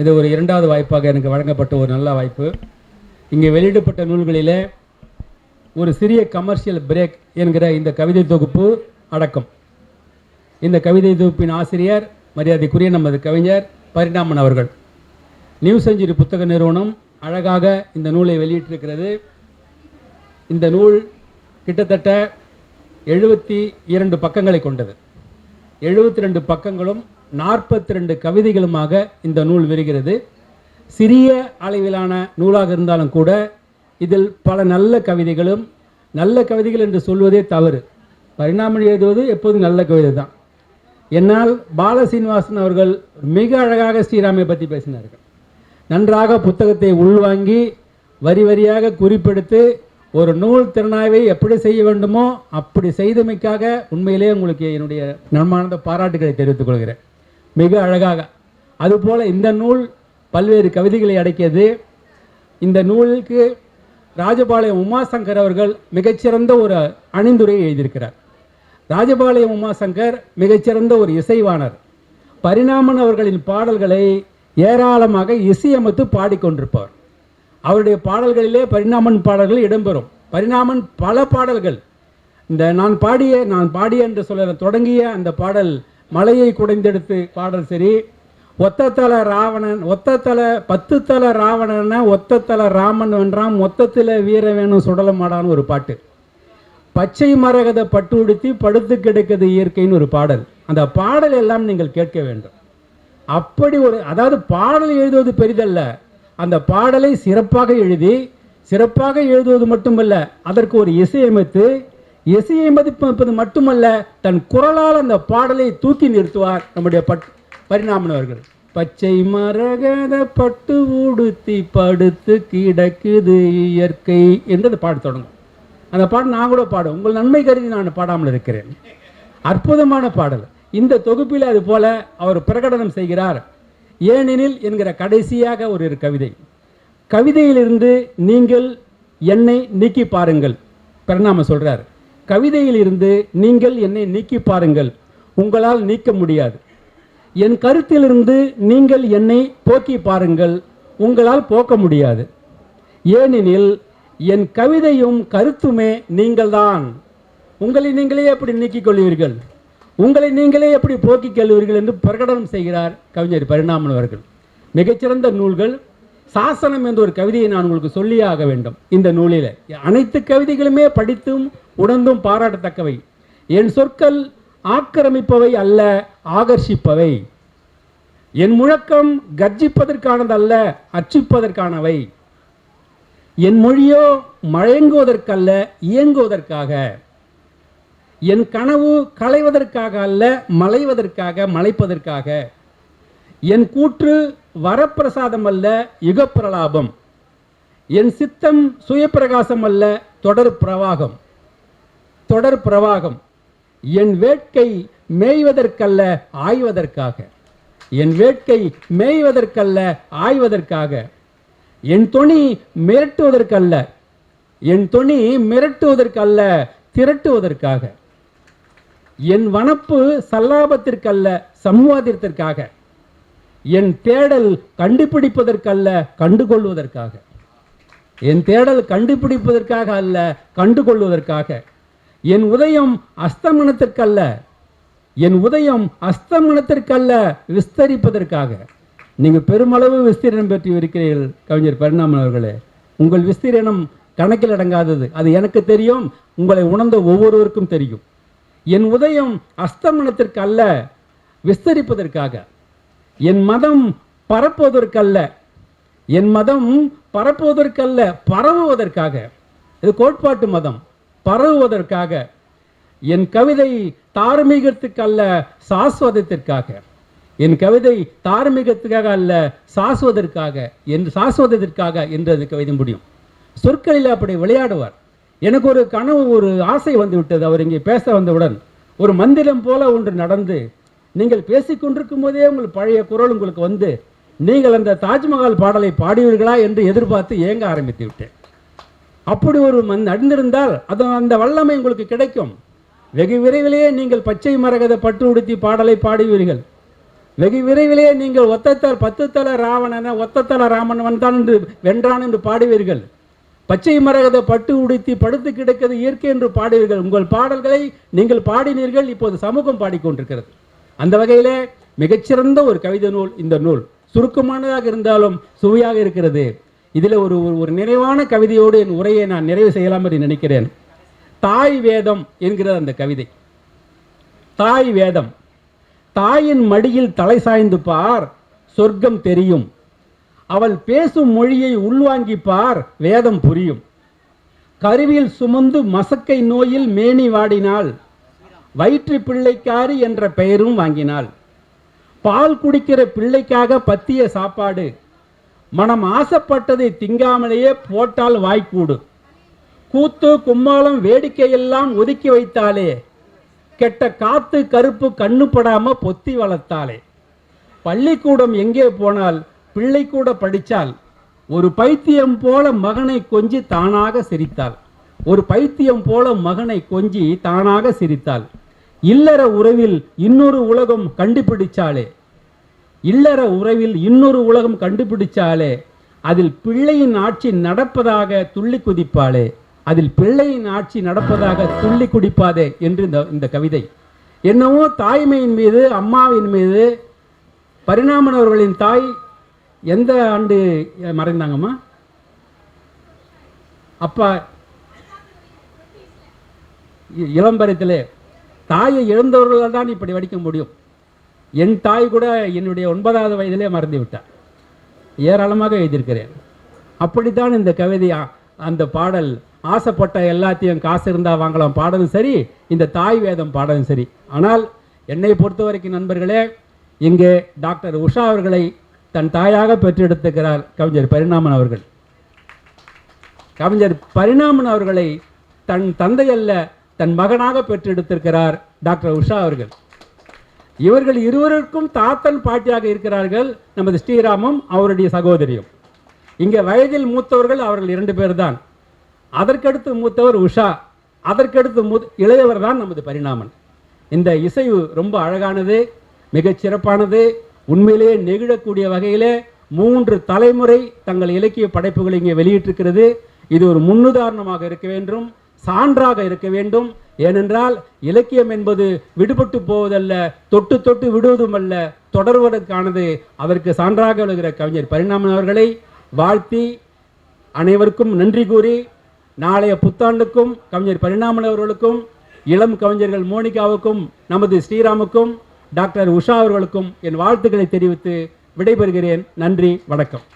இது ஒரு இரண்டாவது வாய்ப்பாக எனக்கு வழங்கப்பட்ட ஒரு நல்ல வாய்ப்பு. இங்கே வெளியிடப்பட்ட நூல்களிலே ஒரு சிறிய கமர்ஷியல் பிரேக் என்கிற இந்த கவிதை தொகுப்பு அடக்கம். இந்த கவிதை தொகுப்பின் ஆசிரியர் மரியாதைக்குரிய நமது கவிஞர் பரிணாமன் அவர்கள். நியூ செஞ்சுரி புத்தக நிறுவனம் அழகாக இந்த நூலை வெளியிட்டிருக்கிறது. இந்த நூல் கிட்டத்தட்ட எழுபத்தி இரண்டு பக்கங்களை கொண்டது. எழுபத்தி ரெண்டு பக்கங்களும் நாற்பத்தி ரெண்டு கவிதைகளுமாக இந்த நூல் விரிகிறது. சிறிய அளவிலான நூலாக இருந்தாலும் கூட இதில் பல நல்ல கவிதைகளும் நல்ல கவிதைகள் என்று சொல்வதே தவறு. பரிணாமம் எழுதுவது எப்போதும் நல்ல கவிதை தான் என்னால் பால சீனிவாசன் அவர்கள் மிக அழகாக ஸ்ரீராமை பற்றி பேசினார்கள். நன்றாக புத்தகத்தை உள்வாங்கி வரி வரியாக குறிப்பெடுத்து ஒரு நூல் திறனாய்வை எப்படி செய்ய வேண்டுமோ அப்படி செய்தமைக்காக உண்மையிலே உங்களுக்கு என்னுடைய நன்மானந்த பாராட்டுகளை தெரிவித்துக் கொள்கிறேன். மிக அழகாக. அதுபோல் இந்த நூல் பல்வேறு கவிதைகளை அடக்கியது. இந்த நூலுக்கு ராஜபாளையம் உமாசங்கர் அவர்கள் மிகச்சிறந்த ஒரு அணிந்துரையை எழுதியிருக்கிறார். ராஜபாளையம் உமாசங்கர் மிகச்சிறந்த ஒரு இசைவாணர். பரிணாமன் அவர்களின் பாடல்களை ஏராளமாக இசையமைத்து பாடிக்கொண்டிருப்பார் அவருடைய பாடல்களிலே பரிணாமன் பாடல்கள் இடம்பெறும். பரிணாமன் பல பாடல்கள். இந்த நான் பாடிய நான் பாடிய என்று சொல்ல தொடங்கிய அந்த பாடல் மலையை குடைந்தெடுத்து பாடல் சரி. ஒத்தத்தல ராவணன் ஒத்தத்தல பத்து தல ராவணன ஒத்தத்தல ராமன் வென்றான் மொத்தத்தில் வீர வேணும் சுடலமாடான்னு ஒரு பாட்டு. பச்சை மரகத பட்டு உடுத்தி படுத்து கிடக்குது இயற்கைன்னு ஒரு பாடல். அந்த பாடல் எல்லாம் நீங்கள் கேட்க வேண்டும். அப்படி ஒரு அதாவது பாடல் எழுதுவது பெரிதல்ல. அந்த பாடலை சிறப்பாக எழுதி சிறப்பாக எழுதுவது மட்டுமல்ல அதற்கு ஒரு இசையமைத்து இசையை மதிப்பது மட்டுமல்ல தன் குரலால் அந்த பாடலை தூக்கி நிறுத்துவார் நம்முடைய பட் பரிணாமன் அவர்கள். பச்சை மரகத பட்டு உடுத்தி படுத்து கிடக்குது இயற்கை என்று அந்த பாட்டு தொடங்கும். அந்த பாட்டு நான் கூட பாடும் உங்கள் நன்மை கருதி நான் பாடாமல் இருக்கிறேன். அற்புதமான பாடல். இந்த தொகுப்பில் அது போல அவர் பிரகடனம் செய்கிறார். ஏனெனில் என்கிற கடைசியாக ஒரு கவிதை. கவிதையிலிருந்து நீங்கள் என்னை நீக்கி பாருங்கள். பரிணாம சொல்கிறார் கவிதையிலிருந்து நீங்கள் என்னை நீக்கி பாருங்கள். உங்களால் நீக்க முடியாது. என் கருத்திலிருந்து நீங்கள் என்னை போக்கி பாருங்கள். உங்களால் போக்க முடியாது. ஏனெனில் என் கவிதையும் கருத்துமே நீங்கள்தான். உங்களை நீங்களே எப்படி நீக்கிக் கொள்வீர்கள்? உங்களை நீங்களே எப்படி போக்கிக் கொள்வீர்கள் என்று பிரகடனம் செய்கிறார் கவிஞர் பரிணாமன் அவர்கள். மிகச்சிறந்த நூல்கள் சாசனம் என்ற ஒரு கவிதையை நான் உங்களுக்கு சொல்லியே ஆக வேண்டும். இந்த நூலில். அனைத்து கவிதைகளுமே படித்தும் உணர்ந்தும் பாராட்டத்தக்கவை. என் சொற்கள் ஆக்கிரமிப்பவை அல்ல ஆகர்ஷிப்பவை. என் முழக்கம் கர்ஜிப்பதற்கானதல்ல அச்சிப்பதற்கானவை என் மொழியோ மயங்குவதற்கல்ல இயங்குவதற்காக. என் கனவு களைவதற்காக அல்ல மலைவதற்காக மலைப்பதற்காக. என் கூற்று வரப்பிரசாதம் அல்ல யுகப்பிரலாபம். என் சித்தம் சுயப்பிரகாசம் அல்ல தொடர் பிரவாகம். தொடர் பிரவாகம். என் வேட்கை மேய்வதற்கல்ல ஆய்வதற்காக. என் வேட்கை மேய்வதற்கல்ல ஆய்வதற்காக. என் துணி மிரட்டுவதற்கல்ல. என் தொனி மிரட்டுவதற்கல்ல திரட்டுவதற்காக. என் வனப்பு சல்லாபத்திற்கல்ல சமூகத்திற்காக என் தேடல் கண்டுபிடிப்பதற்கல்ல கண்டுகொள்வதற்காக. என் தேடல் கண்டுபிடிப்பதற்காக அல்ல கண்டுகொள்வதற்காக. என் உதயம் அஸ்தமனத்திற்கல்ல என் உதயம் அஸ்தமனத்திற்கல்ல விஸ்தரிப்பதற்காக. நீங்கள் பெருமளவு விஸ்தீரணம் பெற்று இருக்கிறீர்கள் கவிஞர் பரிணாமன் அவர்களே. உங்கள் விஸ்தீரணம் கணக்கில் அடங்காதது. அது எனக்கு தெரியும் உங்களை உணர்ந்த ஒவ்வொருவருக்கும் தெரியும். என் உதயம் அஸ்தமனத்திற்கு அல்ல விஸ்தரிப்பதற்காக. என் மதம் பரப்புவதற்கல்ல. என் மதம் பரப்புவதற்கல்ல பரவுவதற்காக. இது கோட்பாட்டு மதம் பரவுவதற்காக. என் கவிதை தார்மீகத்துக்கல்ல சாஸ்வதத்திற்காக. என் கவிதை தார்மீகத்துக்காக அல்ல சாஸ்வதற்காக என்று சாஸ்வதத்திற்காக என்று அது கவிதை முடியும். சொற்களில் அப்படி விளையாடுவார். எனக்கு ஒரு கனவு ஒரு ஆசை வந்து விட்டது அவர் இங்கே பேச வந்தவுடன் ஒரு மந்திரம் போல ஒன்று நடந்து நீங்கள் பேசிக்கொண்டிருக்கும் போதே உங்கள் பழைய குரல் உங்களுக்கு வந்து நீங்கள் அந்த தாஜ்மஹால் பாடலை பாடுவீர்களா என்று எதிர்பார்த்து ஏங்க ஆரம்பித்து விட்டேன். அப்படி ஒரு மண் நடந்திருந்தால் அது அந்த வல்லமை உங்களுக்கு கிடைக்கும். வெகு விரைவிலேயே நீங்கள் பச்சை மரகத பட்டு உடுத்தி பாடலை பாடுவீர்கள். வெகு விரைவிலேயே நீங்கள் ஒத்தத்தல் பத்து தல ராவணன ஒத்தத்தல ராமன் வந்தான் என்று வென்றான் என்று பாடுவீர்கள். பச்சை மரகத பட்டு உடுத்தி படுத்து கிடக்கிறது இயற்கை என்று பாடுவீர்கள். உங்கள் பாடல்களை நீங்கள் பாடினீர்கள். இப்போது சமூகம் பாடிக்கொண்டிருக்கிறது. அந்த வகையிலே மிகச்சிறந்த ஒரு கவிதை நூல் இந்த நூல். சுருக்கமானதாக இருந்தாலும் சுவையாக இருக்கிறது. இதில் ஒரு ஒரு- ஒரு நிறைவான கவிதையோடு என் உரையை நான் நிறைவு செய்யலாம் என்று நினைக்கிறேன். தாய் வேதம் என்கிற அந்த கவிதை. தாய் வேதம். தாயின் மடியில் தலை சாய்ந்து பார் சொர்க்கம் தெரியும். அவள் பேசும் மொழியை உள்வாங்கி பார் வேதம் புரியும். கருவியில் சுமந்து மசக்கை நோயில் மேனி வாடினாள் வயிற்று பிள்ளைக்காரி என்ற பெயரும் வாங்கினாள். பால் குடிக்கிற பிள்ளைக்காக பத்திய சாப்பாடு. மனம் ஆசைப்பட்டதை திங்காமலேயே போட்டால் வாய்க்கூடு. கூத்து கும்மாளம் வேடிக்கையெல்லாம் ஒதுக்கி வைத்தாலே கெட்ட காத்து கருப்பு கண்ணுப்படாம பொத்தி வளர்த்தாளே. பள்ளிக்கூடம் எங்கே போனால் பிள்ளை கூட படித்தால் ஒரு பைத்தியம் போல மகனை கொஞ்சி தானாக சிரித்தாள். ஒரு பைத்தியம் போல மகனை கொஞ்சி தானாக சிரித்தாள். இல்லற உறவில் இன்னொரு உலகம் கண்டுபிடிச்சாலே இல்லற உறவில் இன்னொரு உலகம் கண்டுபிடிச்சாலே அதில் பிள்ளையின் ஆட்சி நடப்பதாக துள்ளி குதிப்பாளே. அதில் பிள்ளையின் ஆட்சி நடப்பதாக துள்ளி குடிப்பாதே என்று இந்த இந்த கவிதை. என்னவோ தாய்மையின் மீது அம்மாவின் மீது பரிணாமன் அவர்களின் தாய் எந்த ஆண்டு மறைந்தாங்கம்மா? அப்பா இளம்பரத்திலே தாயை இழந்தவர்களால் தான் இப்படி வடிக்க முடியும். என் தாய் கூட என்னுடைய ஒன்பதாவது வயதிலே மறந்து விட்டார் ஏராளமாக எழுதியிருக்கிறேன். அப்படித்தான் இந்த கவிதை அந்த பாடல் ஆசைப்பட்ட எல்லாத்தையும் காசு இருந்தால் வாங்கலாம் பாடலும் சரி இந்த தாய் வேதம் பாடலும் சரி. ஆனால் என்னை பொறுத்த வரைக்கும் நண்பர்களே இங்கே டாக்டர் உஷா அவர்களை தன் தாயாக பெற்றெடுத்துக்கிறார் கவிஞர் பரிணாமன் அவர்கள். கவிஞர் பரிணாமன் அவர்களை தன் தந்தை அல்ல தன் மகனாக பெற்றெடுத்திருக்கிறார் டாக்டர் உஷா அவர்கள். இவர்கள் இருவருக்கும் தாத்தன் பாட்டியாக இருக்கிறார்கள் நமது ஸ்ரீராமும் அவருடைய சகோதரியும். இங்கே வயதில் மூத்தவர்கள் அவர்கள் இரண்டு பேர் தான் அதற்கடுத்து மூத்தவர் உஷா அதற்கடுத்து மூ இளையவர் தான் நமது பரிணாமன். இந்த இசைவு ரொம்ப அழகானது மிகச் சிறப்பானது உண்மையிலேயே நெகிழக்கூடிய வகையிலே மூன்று தலைமுறை தங்கள் இலக்கிய படைப்புகளை இங்கே வெளியிட்டிருக்கிறது. இது ஒரு முன்னுதாரணமாக இருக்க வேண்டும். சான்றாக இருக்க வேண்டும். ஏனென்றால் இலக்கியம் என்பது விடுபட்டு போவதல்ல தொட்டு தொட்டு விடுவதுமல்ல தொடர்வதற்கானது. அதற்கு சான்றாக விழுகிற கவிஞர் பரிணாமன் அவர்களை வாழ்த்தி அனைவருக்கும் நன்றி கூறி நாளைய புத்தாண்டுக்கும் கவிஞர் பரிணாமன் அவர்களுக்கும் இளம் கவிஞர்கள் மோனிகாவுக்கும் நமது ஸ்ரீராமுக்கும் டாக்டர் உஷா அவர்களுக்கும் என் வாழ்த்துக்களை தெரிவித்து விடைபெறுகிறேன். நன்றி வணக்கம்.